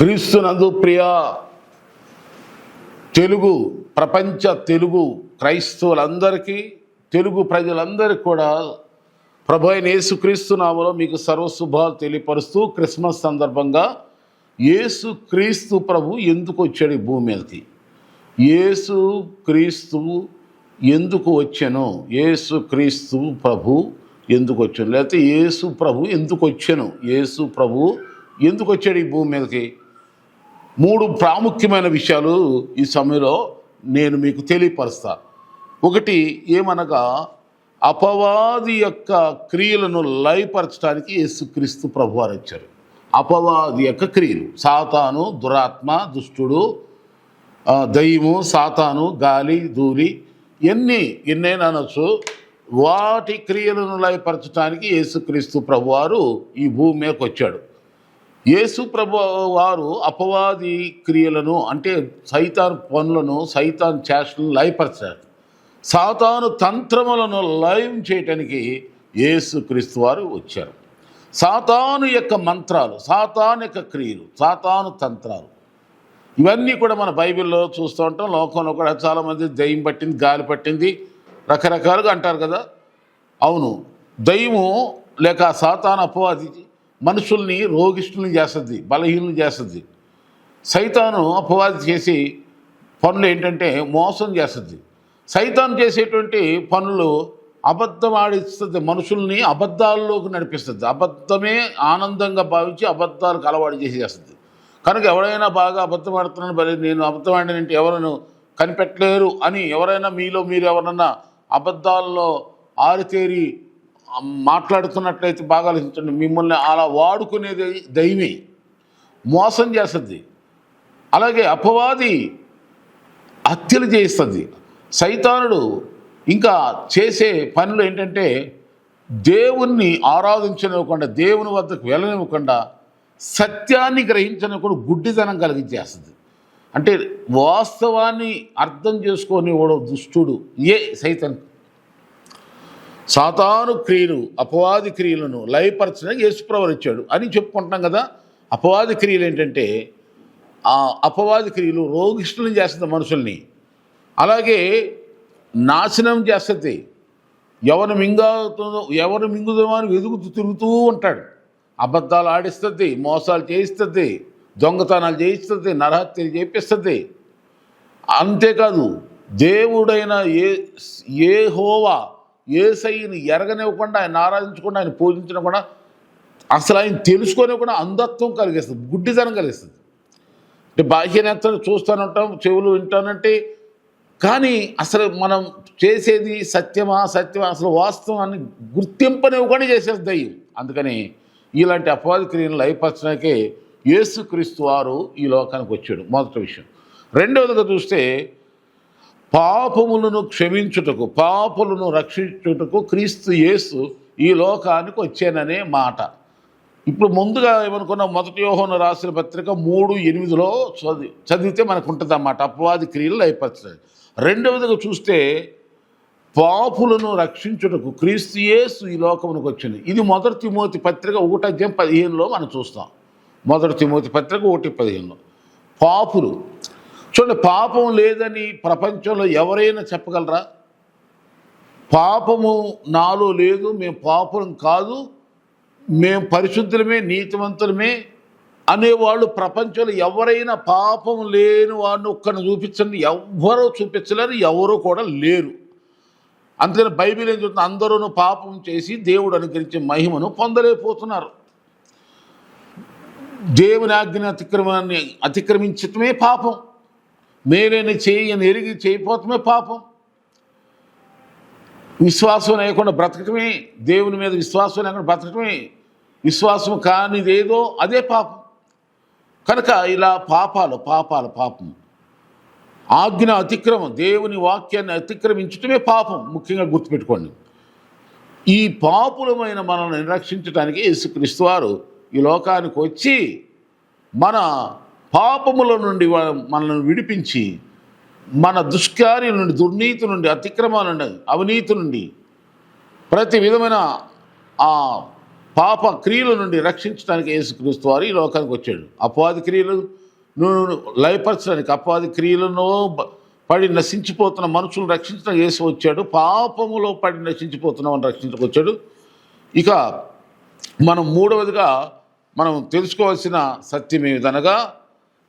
క్రీస్తునందు ప్రియ తెలుగు ప్రపంచ తెలుగు క్రైస్తవులందరికీ తెలుగు ప్రజలందరికీ కూడా ప్రభు అయిన యేసుక్రీస్తు నామలో మీకు సర్వశుభాలు తెలియపరుస్తూ క్రిస్మస్ సందర్భంగా యేసు క్రీస్తు ప్రభు ఎందుకు వచ్చాడు ఈ భూమి మీదకి? యేసు క్రీస్తు ఎందుకు వచ్చాను? యేసు క్రీస్తు ప్రభు ఎందుకు వచ్చాను? లేకపోతే యేసు ప్రభు ఎందుకు వచ్చాను? యేసు ప్రభు ఎందుకు వచ్చాడు ఈ భూమి మీదకి? మూడు ప్రాముఖ్యమైన విషయాలు ఈ సమయంలో నేను మీకు తెలియపరుస్తా. ఒకటి ఏమనగా అపవాది యొక్క క్రియలను లయపరచడానికి యేసుక్రీస్తు ప్రభువారు ఇచ్చారు వచ్చారు. అపవాది యొక్క క్రియలు సాతాను దురాత్మ దుష్టుడు దయ్యము సాతాను గాలి దూరి ఎన్ని ఎన్నైనా అనొచ్చు. వాటి క్రియలను లయపరచడానికి యేసుక్రీస్తు ప్రభువారు ఈ భూమి మీదకి వచ్చాడు. యేసు ప్రభు వారు అపవాది క్రియలను అంటే సైతాన్ పనులను సైతాన్ చేష్టలను లయపరిచారు. సాతాను తంత్రములను లయం చేయటానికి యేసుక్రీస్తు వారు వచ్చారు. సాతాను యొక్క మంత్రాలు సాతాను యొక్క క్రియలు సాతాను తంత్రాలు. ఇవన్నీ కూడా మన బైబిల్లో చూస్తూ ఉంటాం. లోకంలో కూడా చాలామంది దయ్యం పట్టింది గాలి పట్టింది రకరకాలుగా అంటారు కదా. అవును దయ్యము లేక సాతాను అపవాది మనుషుల్ని రోగిష్ఠుల్ని చేస్తుంది బలహీనులు చేస్తుంది. సైతాను అపవాది చేసి పనులు ఏంటంటే మోసం చేస్తుంది. సైతాన్ చేసేటువంటి పనులు అబద్ధం ఆడిస్తుంది మనుషుల్ని అబద్ధాల్లోకి నడిపిస్తుంది. అబద్ధమే ఆనందంగా భావించి అబద్ధాలకు అలవాటు చేసేస్తుంది. కనుక ఎవరైనా బాగా అబద్ధం ఆడుతున్నాను మరి నేను అబద్ధం ఆడినంటే ఎవరైనా కనిపెట్టలేరు అని ఎవరైనా మీలో మీరు ఎవరన్నా అబద్ధాల్లో ఆరితేరి మాట్లాడుతున్నట్లయితే బాగా ఆలోచించండి. మిమ్మల్ని అలా వాడుకునేది దైవి మోసం చేస్తుంది. అలాగే అపవాది హత్యలు చేయిస్తుంది సైతానుడు ఇంకా చేసే పనులు ఏంటంటే దేవుణ్ణి ఆరాధించనివ్వకుండా దేవుని వద్దకు వెళ్ళనివ్వకుండా సత్యాన్ని గ్రహించనివ్వకుండా గుడ్డితనం కలిగించేస్తుంది. అంటే వాస్తవాన్ని అర్థం చేసుకొని వాడు దుష్టుడు. ఏ సైతం సాతాను క్రియలు అపవాది క్రియలను లయపరచడానికి యేసుప్రవర్ ఇచ్చాడు. అని చెప్పుకుంటున్నాం కదా అపవాది క్రియలు ఏంటంటే ఆ అపవాది క్రియలు రోగిష్ఠులను చేస్తుంది మనుషుల్ని. అలాగే నాశనం చేస్తుంది. ఎవరు మింగుతుందో ఎవరు మింగుదామో అని వెతుకుతూ తిరుగుతూ ఉంటాడు. అబద్ధాలు ఆడిస్తుంది మోసాలు చేయిస్తుంది దొంగతనాలు చేయిస్తుంది నరహత్యలు చేపిస్తుంది. అంతేకాదు దేవుడైన ఏ ఏ హోవా ఏసైని ఎరగనివ్వకుండా ఆయన ఆరాధించకుండా ఆయన పూజించకుండా అసలు ఆయన తెలుసుకోనివ్వకుండా అంధత్వం కలిగిస్తుంది గుడ్డితనం కలిగిస్తుంది. అంటే బాహ్య చూస్తూనే ఉంటాం చెవులు వింటానంటే కానీ అసలు మనం చేసేది సత్యమా సత్యమా అసలు వాస్తవాన్ని గుర్తింపనివ్వకుండా చేసేది దయ్యం. అందుకని ఇలాంటి అపవాది క్రియను లయపరచడానికే యేసుక్రీస్తు వారు ఈ లోకానికి వచ్చాడు. మొదటి విషయం. రెండవదిగా చూస్తే పాపములను క్షమించుటకు పాపులను రక్షించుటకు క్రీస్తు యేసు ఈ లోకానికి వచ్చాననే మాట. ఇప్పుడు ముందుగా ఏమనుకున్న మొదటి యోహోను రాసిన పత్రిక మూడు ఎనిమిదిలో చదివి చదివితే మనకు ఉంటుంది అన్నమాట. అపవాది క్రియలు అయిపోతుంది రెండవదిగా చూస్తే పాపులను రక్షించుటకు క్రీస్తు యేసు ఈ లోకమునకు వచ్చింది. ఇది మొదటి తిమోతి పత్రిక ఒకటి అధ్యాయం పదిహేనులో మనం చూస్తాం. మొదటి తిమోతి పత్రిక ఒకటి పదిహేనులో. పాపులు చూడండి పాపం లేదని ప్రపంచంలో ఎవరైనా చెప్పగలరా? పాపము నాలో లేదు మేము పాపం కాదు మేము పరిశుద్ధులమే నీతివంతులమే అనేవాళ్ళు ప్రపంచంలో ఎవరైనా పాపం లేని వాడిని ఒక్కరిని చూపించండి. ఎవ్వరూ చూపించలేరు ఎవరు కూడా లేరు. అందుకని బైబిల్ ఏం చెప్తుంది? అందరూ పాపం చేసి దేవుడు అనుగ్రహించే మహిమను పొందలేకపోతున్నారు. దేవుని ఆజ్ఞ అతిక్రమాన్ని అతిక్రమించటమే పాపం. మేలేని చేయని ఎరిగి చేయపోతమే పాపం. విశ్వాసం లేకుండా బ్రతకటమే దేవుని మీద విశ్వాసం లేకుండా బ్రతకటమే విశ్వాసం కానిదేదో అదే పాపం. కనుక ఇలా పాపాలు పాపాలు పాపం. ఆజ్ఞ అతిక్రమం దేవుని వాక్యాన్ని అతిక్రమించటమే పాపం ముఖ్యంగా గుర్తుపెట్టుకోండి. ఈ పాపులమైన మనల్ని రక్షించడానికి యేసుక్రీస్తు వారు ఈ లోకానికి వచ్చి మన పాపముల నుండి మనల్ని విడిపించి మన దుష్కార్యం నుండి దుర్నీతి నుండి అతిక్రమాల నుండి అవినీతి నుండి ప్రతి విధమైన ఆ పాప క్రియల నుండి రక్షించడానికి యేసుక్రీస్తు వారు ఈ లోకానికి వచ్చాడు. అపవాది క్రియలు లయపరచడానికి అపవాది క్రియలను పడి నశించిపోతున్న మనుషులను రక్షించడానికి యేసు వచ్చాడు. పాపములో పడి నశించిపోతున్నామని వాళ్ళని రక్షించడానికి వచ్చాడు. ఇక మనం మూడవదిగా మనం తెలుసుకోవాల్సిన సత్యం ఏమిదనగా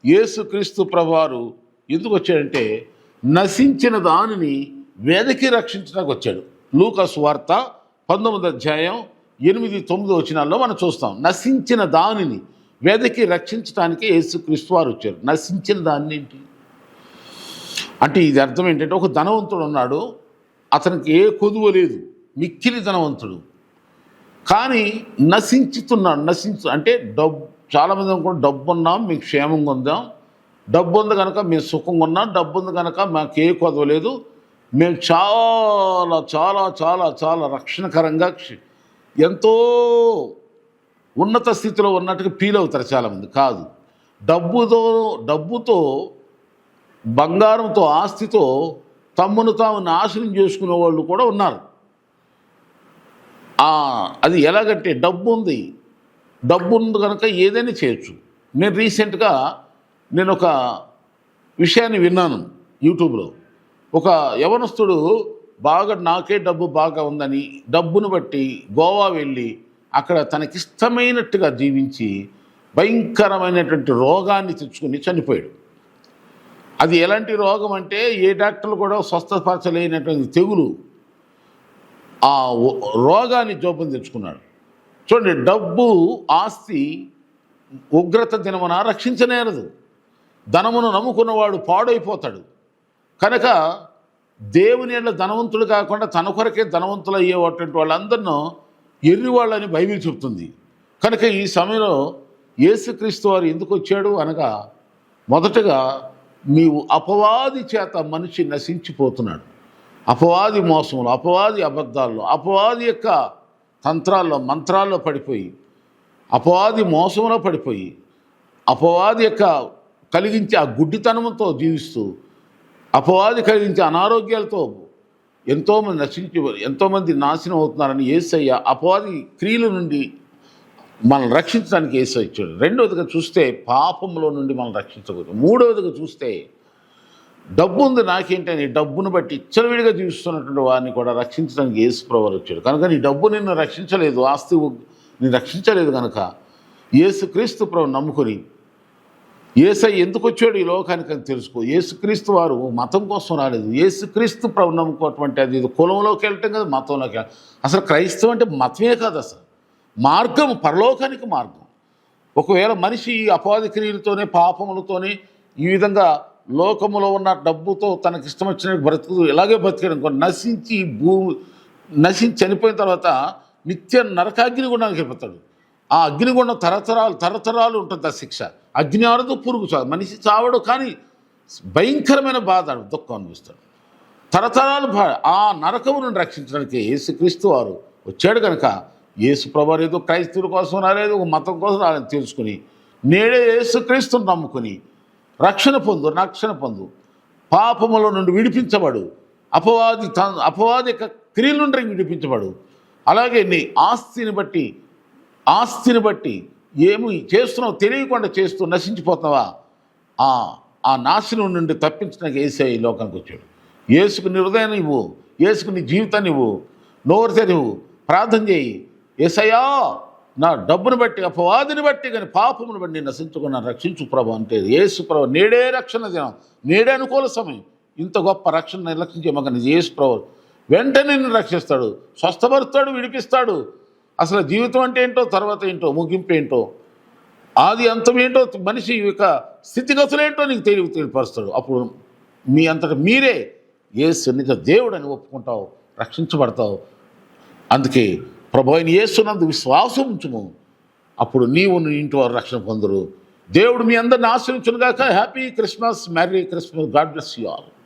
యేసుక్రీస్తు ప్రభువారు ఎందుకు వచ్చాడంటే నశించిన దానిని వేదకి రక్షించడానికి వచ్చాడు. లూకస్ వార్త పంతొమ్మిది అధ్యాయం ఎనిమిది తొమ్మిది వచనాల్లో మనం చూస్తాం. నశించిన దానిని వెదకి రక్షించడానికి యేసుక్రీస్తు వారు వచ్చారు. నశించిన దాన్ని ఏంటి? అంటే ఇది అర్థం ఏంటంటే ఒక ధనవంతుడు ఉన్నాడు. అతనికి ఏ కొదువ లేదు. మిక్కిలి ధనవంతుడు. కానీ నశించుతున్నాడు. నశించు అంటే డబ్బు చాలామంది అనుకుంటే డబ్బు ఉన్నాం మీకు క్షేమంగా ఉందాం? డబ్బు ఉంది కనుక మేము సుఖంగా ఉన్నాం డబ్బు ఉంది కనుక మాకు ఏ కొదవ లేదు. మేము చాలా చాలా చాలా చాలా రక్షణకరంగా ఎంతో ఉన్నత స్థితిలో ఉన్నట్టుగా ఫీల్ అవుతారు చాలామంది. కాదు. డబ్బుతో డబ్బుతో బంగారంతో ఆస్తితో తమ్మును తాము నాశనం చేసుకునే వాళ్ళు కూడా ఉన్నారు. అది ఎలాగంటే డబ్బు ఉంది డబ్బు ఉంది కనుక ఏదైనా చేయొచ్చు. నేను రీసెంట్గా నేను ఒక విషయాన్ని విన్నాను యూట్యూబ్లో. ఒక యవనస్తుడు బాగా నాకే డబ్బు బాగా ఉందని డబ్బును బట్టి గోవా వెళ్ళి అక్కడ తనకిష్టమైనట్టుగా జీవించి భయంకరమైనటువంటి రోగాన్ని తెచ్చుకుని చనిపోయాడు. అది ఎలాంటి రోగం అంటే ఏ డాక్టర్లు కూడా స్వస్థపరచలేనటువంటి తెగులు. ఆ రోగాన్ని జోపం తెచ్చుకున్నాడు. చూడండి డబ్బు ఆస్తి ఉగ్రత దినమున రక్షించనేరదు. ధనమును నమ్ముకున్నవాడు పాడైపోతాడు. కనుక దేవుని ఏళ్ళ ధనవంతుడు కాకుండా తన కొరకే ధనవంతులు అయ్యేటువంటి వాళ్ళందరినో ఎర్రివాళ్ళని బైబిల్ చెప్తుంది. కనుక ఈ సమయంలో యేసుక్రీస్తు వారు ఎందుకు వచ్చాడు అనగా మొదటగా నీవు అపవాది చేత మనిషి నశించిపోతున్నాడు. అపవాది మోసంలో అపవాది అబద్ధాల్లో అపవాది యొక్క తంత్రాల్లో మంత్రాల్లో పడిపోయి అపవాది మోసంలో పడిపోయి అపవాది యొక్క కలిగించే ఆ గుడ్డితనంతో జీవిస్తూ అపవాది కలిగించే అనారోగ్యాలతో ఎంతోమంది నశించి ఎంతోమంది నాశనం అవుతున్నారని ఏసయ్య అపవాది క్రియల నుండి మనల్ని రక్షించడానికి ఏసై ఇచ్చాడు. రెండవదిగా చూస్తే పాపంలో నుండి మనల్ని రక్షించకూడదు. మూడవదిగా చూస్తే డబ్బు ఉంది నాకేంటి అని డబ్బును బట్టి ఇచ్చలవిడిగా జీవిస్తున్నటువంటి వారిని కూడా రక్షించడానికి యేసు ప్రభువారు వచ్చాడు. కనుక నీ డబ్బు నిన్ను రక్షించలేదు ఆస్తి నేను రక్షించలేదు కనుక ఏసుక్రీస్తు ప్రభు నమ్ముకొని ఏసై ఎందుకు వచ్చాడు ఈ లోకానికి అని తెలుసుకో. యేసుక్రీస్తు వారు మతం కోసం రాలేదు. ఏసుక్రీస్తు ప్రభు నమ్ముకోవటం అది ఇది కులంలోకి వెళ్ళటం కదా మతంలోకి వెళ్ళ- అసలు క్రైస్తవం అంటే మతమే కాదు అసలు. మార్గం పరలోకానికి మార్గం. ఒకవేళ మనిషి ఈ అపవాది క్రియలతోనే పాపములతోనే ఈ విధంగా లోకములో ఉన్న డబ్బుతో తనకి ఇష్టం వచ్చిన బ్రతుకు ఇలాగే బ్రతికాడు అనుకో నశించి భూ నశించి చనిపోయిన తర్వాత నిత్య నరకాగ్నిగుండానికి వెళ్ళిపోతాడు ఆ అగ్నిగుండం తరతరాలు తరతరాలు ఉంటుంది ఆ శిక్ష. అగ్ని ఆరదు పురుగు చావు మనిషి చావడు కానీ భయంకరమైన బాధ దుఃఖం అనిపిస్తాడు తరతరాలు ఆ నరకమును నుండి రక్షించడానికి యేసుక్రీస్తు వారు వచ్చాడు కనుక యేసు ప్రభావం ఏదో క్రైస్తవుల కోసం రాలేదు ఒక మతం కోసం రాలేదు తెలుసుకుని నేడే యేసుక్రీస్తుని నమ్ముకుని రక్షణ పొందు రక్షణ పొందు. పాపముల నుండి విడిపించబడు. అపవాది త- అపవాది యొక్క క్రియల నుండి విడిపించబడు. అలాగే నీ ఆస్తిని బట్టి ఆస్తిని బట్టి ఏమి చేస్తున్నావు తెలియకుండా చేస్తూ నశించిపోతున్నావా? ఆ ఆ నాశనం నుండి తప్పించడానికి ఏసే ఈ లోకానికి వచ్చాడు. ఏసుకు నీ హృదయాన్ని ఇవ్వు ఏసుకు నీ జీవితాన్ని ఇవ్వు నోరు తెరివు. ప్రార్థన చేయి. ఏసయ్యా నా డబ్బును బట్టి అపవాదిని బట్టి కానీ పాపమును బట్టి నేను నశించుకున్నాను రక్షించు ప్రభు అంటే ఏసు ప్రభు నేడే రక్షణ దినం నేడే అనుకూల సమయం. ఇంత గొప్ప రక్షణ నిర్లక్ష్యం మగని యేసు ప్రభు. వెంటనే నిన్ను రక్షిస్తాడు స్వస్థపరుస్తాడు విడిపిస్తాడు. అసలు జీవితం అంటే ఏంటో తర్వాత ఏంటో ముగింపు ఏంటో ఆది అంతం ఏంటో మనిషి యొక్క స్థితిగతులు ఏంటో నీకు తెలివి తెలియపరుస్తాడు. అప్పుడు మీ అంతట మీరే ఏ నిజ దేవుడు అని ఒప్పుకుంటావు రక్షించబడతావు. అందుకే ప్రభు ఆయన యేసునందు విశ్వాసం ఉంచుము. అప్పుడు నీవు నీ ఇంటి వారు రక్షణ పొందరు దేవుడు మీ అందరిని ఆశ్రయించునుగాక happy Christmas. Merry Christmas. God bless you all.